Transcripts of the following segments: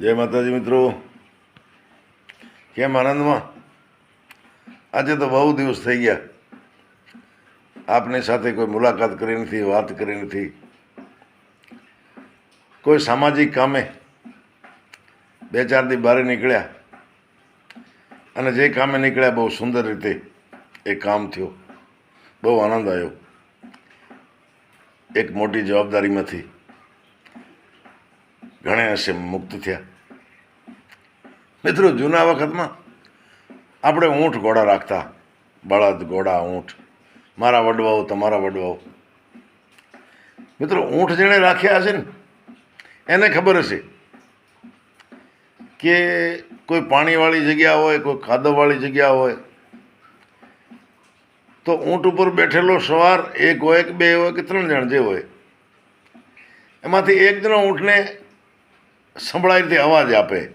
જય માતાજી મિત્રો. કેમ આનંદમાં? આજે તો બહુ દિવસ થઈ ગયા. આપની સાથે કોઈ મુલાકાત કરી નથી, વાત કરી નથી. કોઈ સામાજિક કામે બે ચાર દી બહાર નીકળ્યા. અને જે કામે નીકળ્યા બહુ સુંદર રીતે એ કામ થયો. બહુ આનંદ આવ્યો. એક મોટી જવાબદારીમાંથી ઘણે અંશે મુક્ત થયા. મિત્રો, જૂના વખતમાં આપણે ઊંટ ઘોડા રાખતા. બળદ, ઘોડા, ઊંટ. મારા વડવાઓ, તમારા વડવાઓ. મિત્રો, ઊંટ જેણે રાખ્યા હશે ને, એને ખબર હશે કે કોઈ પાણીવાળી જગ્યા હોય, કોઈ ખાદવવાળી જગ્યા હોય, તો ઊંટ ઉપર બેઠેલો સવાર એક હોય કે બે હોય કે ત્રણ જણ જે હોય, એમાંથી એક જણો ઊંટને સંભળાય રીતે અવાજ આપે.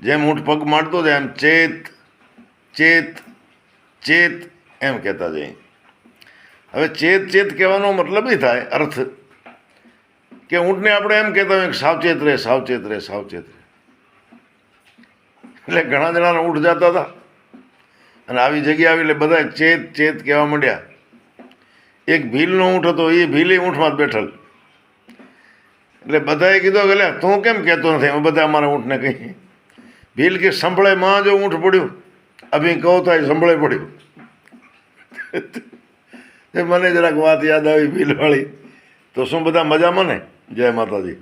જેમ ઊંટ પગ માંડતો જાય એમ ચેત ચેત ચેત એમ કહેતા જાય. હવે ચેત ચેત કહેવાનો મતલબ એ થાય, અર્થ, કે ઊંટને આપણે એમ કહેતા હોય સાવચેત રહે સાવચેત રહે સાવચેત રહે. એટલે ઘણા જણાના ઊંટ જતા હતા. અને આવી જગ્યા આવી એટલે બધા ચેત ચેત કહેવા માંડ્યા. એક ભીલનો ઊંટ હતો, એ ભીલે ઊંટમાં જ બેઠેલ. એટલે બધાએ કીધું કે લે, તું કેમ કહેતો નથી? અમે બધા અમારા ઊંટને કહી ભીલ કે સંભળે માં જો ઊંટ પડ્યું, અભી કહો થાય સંભળે પડ્યું. મને જરાક વાત યાદ આવી ભીલવાળી. તો શું બધા મજામાં ને? જય માતાજી.